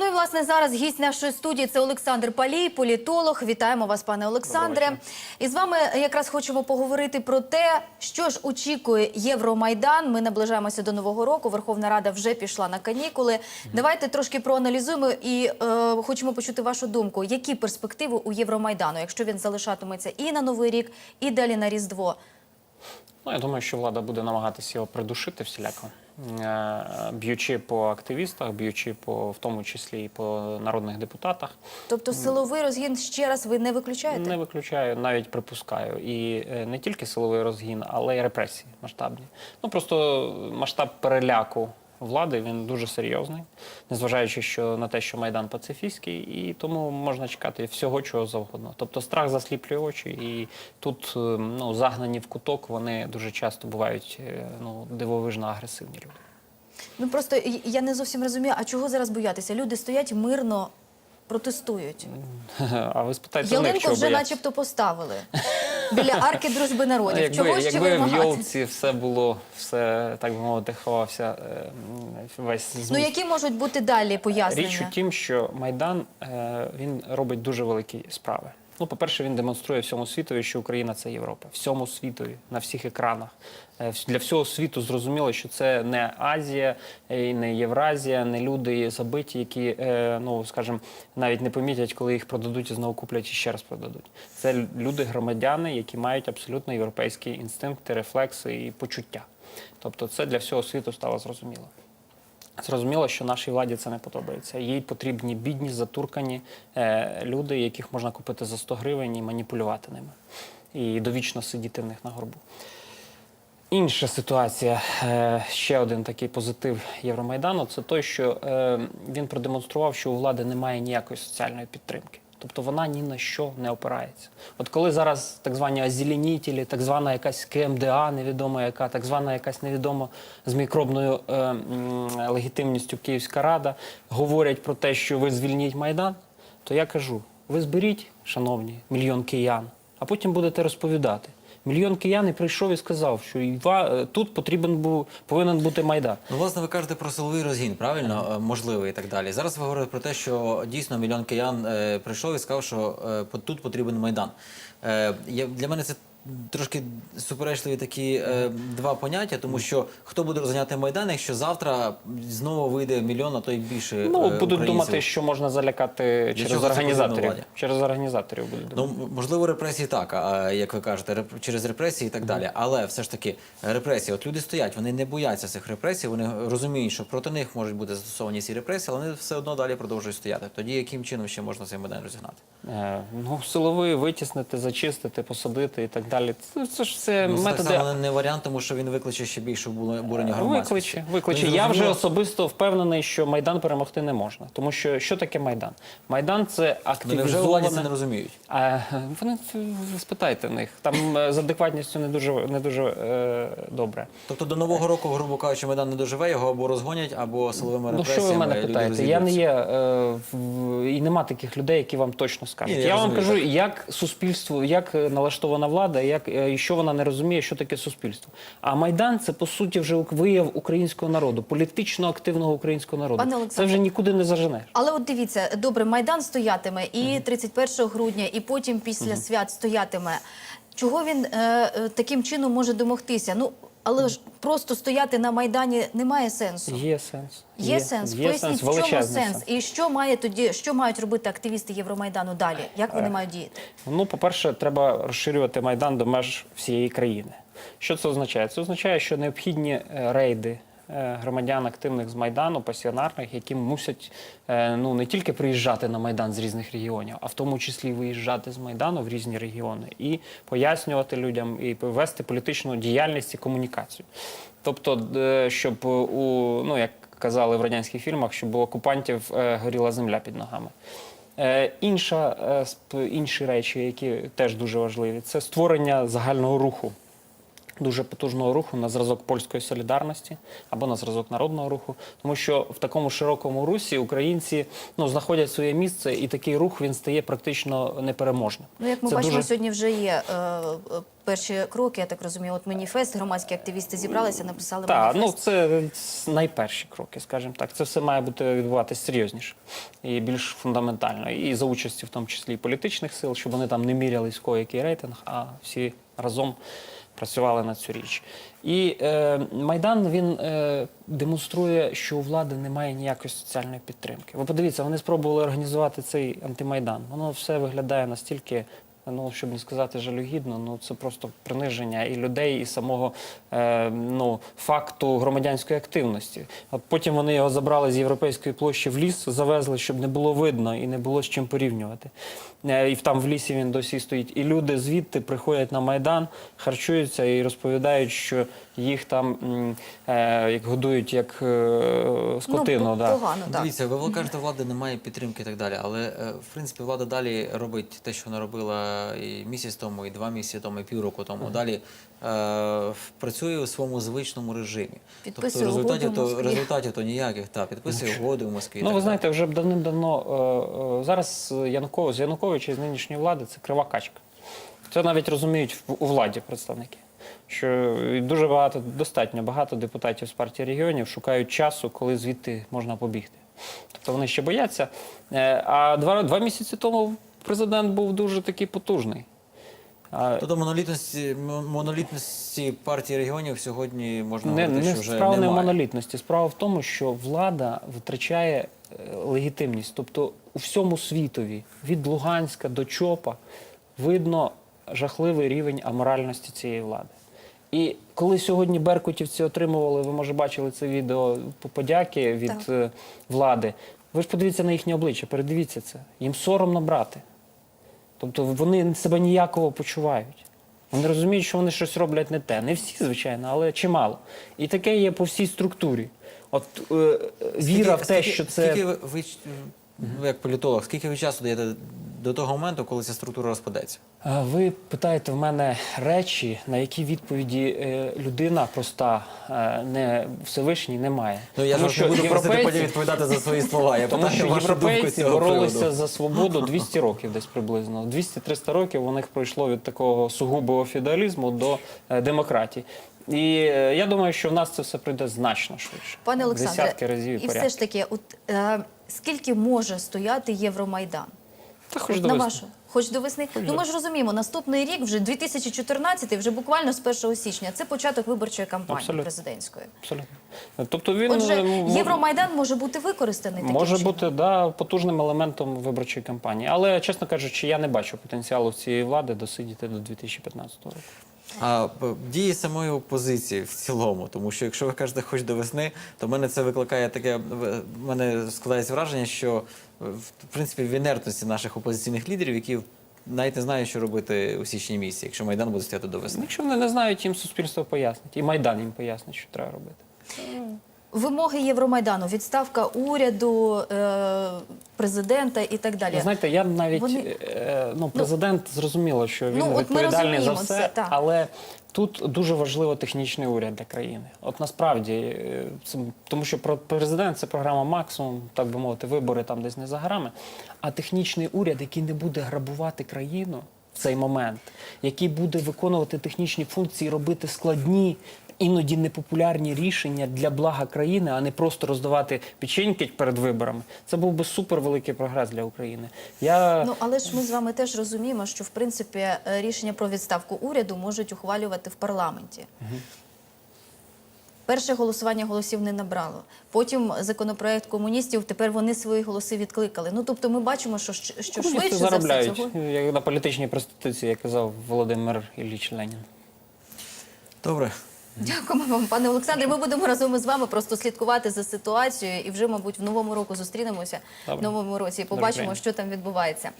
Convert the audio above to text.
Ну і власне зараз гість нашої студії це Олександр Палій, політолог. Вітаємо вас, пане Олександре. І з вами якраз хочемо поговорити про те, що ж очікує Євромайдан. Ми наближаємося до нового року. Верховна Рада вже пішла на канікули. Давайте трошки проаналізуємо і е, хочемо почути вашу думку. Які перспективи у Євромайдану, якщо він залишатиметься і на новий рік, і далі на різдво? Ну, я думаю, що влада буде намагатися його придушити всіляко, б'ючи по активістах, б'ючи по в тому числі і по народних депутатах. Тобто силовий розгін ще раз ви не виключаєте? Не виключаю, навіть припускаю. І е, не тільки силовий розгін, але й репресії масштабні. Ну просто масштаб переляку влади він дуже серйозний, незважаючи що на те, що майдан пацифістський, і тому можна чекати всього чого завгодно. Тобто страх засліплює очі, і тут е, ну загнані в куток вони дуже часто бувають е, ну дивовижно агресивні люди. Ну просто я не зовсім розумію, а чого зараз боятися? Люди стоять мирно, протестують. А ви спитайте Ялинку вже начебто поставили біля арки дружби народів. Якби, Чого ще якби в Йовці все було, все так би мовити, ховався е, весь зміст. Ну які можуть бути далі пояснення? Річ у тім, що Майдан е, він робить дуже великі справи. Ну, по-перше, він демонструє всьому світові, що Україна це Європа. Всьому світові на всіх екранах. Е, Для всього світу зрозуміло, що це не Азія, е, не Євразія, не люди забиті, які, е, ну скажімо, навіть не помітять, коли їх продадуть і знову куплять і ще раз продадуть. Це люди, громадяни, які мають абсолютно європейські інстинкти, рефлекси і почуття. Тобто, це для всього світу стало зрозуміло. Зрозуміло, що нашій владі це не подобається. Їй потрібні бідні, затуркані е, люди, яких можна купити за 100 гривень і маніпулювати ними. І довічно сидіти в них на горбу. Інша ситуація, е, ще один такий позитив Євромайдану, це той, що е, він продемонстрував, що у влади немає ніякої соціальної підтримки. Тобто вона ні на що не опирається. От коли зараз так звані озеленітелі, так звана якась КМДА, невідома яка, так звана якась невідома з мікробною е, е, легітимністю Київська Рада, говорять про те, що ви звільніть Майдан, то я кажу: ви зберіть, шановні, мільйон киян, а потім будете розповідати. Мільйон киян і прийшов і сказав, що е, тут потрібен був повинен бути майдан. Ну, власне, ви кажете про силовий розгін, правильно? Е, Можливий і так далі. Зараз ви говорите про те, що дійсно мільйон киян е, прийшов і сказав, що тут потрібен майдан. Для мене це трошки суперечливі такі е, два поняття, тому що хто буде розганяти майдан, якщо завтра знову вийде мільйон, а то й більше. Ну е, будуть українців? думати, що можна залякати через це організаторів. Через організаторів будуть Ну, думати. можливо, репресії так, а, як ви кажете, реп- через репресії і так далі. Але все ж таки, репресії, от люди стоять, вони не бояться цих репресій, вони розуміють, що проти них можуть бути застосовані ці репресії, але вони все одно далі продовжують стояти. Тоді яким чином ще можна цей майдан розігнати? Е, ну, силовий витіснити, зачистити, посадити і так далі. Це, це ж все Ну, це так методи. само не варіант, тому що він викличе ще більше обу- обурення громадськості. Викличе, викличе. Ну, Я вже особисто впевнений, що Майдан перемогти не можна. Тому що що таке Майдан? Майдан це Ну, невже у владі це не розуміють? А, вони спитайте в них. Там е, з адекватністю не дуже не дуже е, добре. Тобто до нового року, грубо кажучи, майдан не доживе, його або розгонять, або силовими Ну що ви мене питаєте? Я не є е, в, і нема таких людей, які вам точно скажуть. Ні, я я вам кажу, так. як суспільство, як е, налаштована влада, як е, і що вона не розуміє, що таке суспільство. А майдан це по суті вже вияв українського народу, політично активного українського народу. Пане це вже нікуди не зажене. Але от дивіться, добре, майдан стоятиме і 31 грудня, і потім після свят стоятиме. Чого він е, е, таким чином може домогтися? Ну але ж просто стояти на майдані немає сенсу. Є сенс. Є, сенс. Є Поясніть, сенс, в чому сенс. сенс? І що має тоді, що мають робити активісти Євромайдану далі? Як Е. вони мають діяти? Ну, по-перше, треба розширювати майдан до меж всієї країни. Що це означає? Це означає, що необхідні е, рейди е, громадян активних з майдану, пасіонарних, які мусять е, ну не тільки приїжджати на майдан з різних регіонів, а в тому числі виїжджати з майдану в різні регіони і пояснювати людям і вести політичну діяльність і комунікацію. Тобто, е, щоб у ну як казали в радянських фільмах, щоб у окупантів е, горіла земля під ногами. Е, інша, е, інші речі, які теж дуже важливі, це створення загального руху дуже потужного руху на зразок польської солідарності або на зразок народного руху, тому що в такому широкому русі українці ну знаходять своє місце, і такий рух він стає практично непереможним. Ну, як ми Це бачимо, дуже- сьогодні вже є е, е, перші кроки, я так розумію. От маніфест, громадські активісти зібралися, написали Так, ну це найперші кроки, скажімо так. Це все має бути відбуватися серйозніше і більш фундаментально. І за участі, в тому числі і політичних сил, щоб вони там не міряли з кого який рейтинг, а всі разом працювали на цю річ. І е, Майдан він е, демонструє, що у влади немає ніякої соціальної підтримки. Ви подивіться, вони спробували організувати цей антимайдан. Воно все виглядає настільки. Ну, щоб не сказати жалюгідно, ну це просто приниження і людей, і самого е, ну, факту громадянської активності. От потім вони його забрали з європейської площі в ліс, завезли, щоб не було видно і не було з чим порівнювати. Е, і там в лісі він досі стоїть. І люди звідти приходять на майдан, харчуються і розповідають, що їх там е, як годують як е, скотину. ну, да. погано, так. Дивіться, ви ви кажете, влади немає підтримки і так далі. Але е, в принципі влада далі робить те, що вона робила і місяць тому, і два місяці тому, і півроку тому. Далі е, працює у своєму звичному режимі. Підписує тобто результатів в то результатів то ніяких. Та підписує угоди в Москві. Ну, ви знаєте, вже давним-давно е, е, зараз Янукович, з Януковича і з нинішньої влади це крива качка. Це навіть розуміють у владі представники. Що дуже багато, достатньо багато депутатів з партії регіонів шукають часу, коли звідти можна побігти. Тобто вони ще бояться. Е, А два, два місяці тому президент був дуже такий потужний. А, Тобто монолітності, монолітності партії регіонів сьогодні можна Не, говорити, не що вже справа не в монолітності. Справа в тому, що влада втрачає е, легітимність. Тобто у всьому світові від Луганська до Чопа видно жахливий рівень аморальності цієї влади. І коли сьогодні беркутівці отримували, ви може бачили це відео по- подяки від Так. е, влади. Ви ж подивіться на їхнє обличчя, передивіться це. Їм соромно брати. Тобто вони себе ніяково почувають. Вони розуміють, що вони щось роблять не те. Не всі, звичайно, але чимало. І таке є по всій структурі. От е, е, віра в те, Скільки- що це. Скільки ви, ви, ви як політолог, скільки ви часу даєте до того моменту, коли ця структура розпадеться? Ви питаєте в мене речі, на які відповіді е, людина проста, е, не Всевишній не має. Ну я Тому ж не буду просити європейці- потім відповідати за свої слова. Я Тому що європейці боролися приводу. за свободу 200 років десь приблизно. 200-300 років у них пройшло від такого сугубого феодалізму до е, демократії. І я думаю, що в нас це все прийде значно швидше. Пане Олександре, Десятки разів і, і порядки. все ж таки, от е, скільки може стояти Євромайдан? Та хоч до на весни. вашу, хоч до весни. ну ми ж розуміємо, наступний рік, вже 2014, вже буквально з 1 січня. Це початок виборчої кампанії Абсолютно. президентської. Абсолютно. Тобто він Отже, е, м- Євромайдан може бути використаний таким Може чином? бути да, потужним елементом виборчої кампанії. Але, чесно кажучи, я не бачу потенціалу в цієї влади досидіти до 2015 року. А дії самої опозиції в цілому, тому що якщо ви кажете хоч до весни, то в мене це викликає таке. в мене складається враження, що в принципі в інертності наших опозиційних лідерів, які навіть не знають, що робити у січні місяці, якщо майдан буде стояти до весни. Якщо вони не знають, їм суспільство пояснить. І Майдан їм пояснить, що треба робити. Вимоги Євромайдану, відставка уряду, е, президента і так далі. Знаєте, я навіть Вони- е, ну, президент зрозуміло, що він Ну, відповідальний за все, це, так. але тут дуже важливо технічний уряд для країни. От насправді, е, це, тому що про президент це програма максимум, так би мовити, вибори там десь не за горами. А технічний уряд, який не буде грабувати країну цей момент, який буде виконувати технічні функції, робити складні. Іноді непопулярні рішення для блага країни, а не просто роздавати печеньки перед виборами. Це був би супер великий прогрес для України. Я Ну але ж ми з вами теж розуміємо, що в принципі е, рішення про відставку уряду можуть ухвалювати в парламенті. Перше голосування голосів не набрало. Потім законопроект комуністів. Тепер вони свої голоси відкликали. Ну тобто, ми бачимо, що, що Комуністи швидше за все цього. як на політичній проституції, як казав Володимир Ілліч Ленін. Добре. Дякуємо вам, пане Олександре. Ми будемо разом із вами просто слідкувати за ситуацією і вже, мабуть, в новому року зустрінемося Добре. в новому році і побачимо, що там відбувається.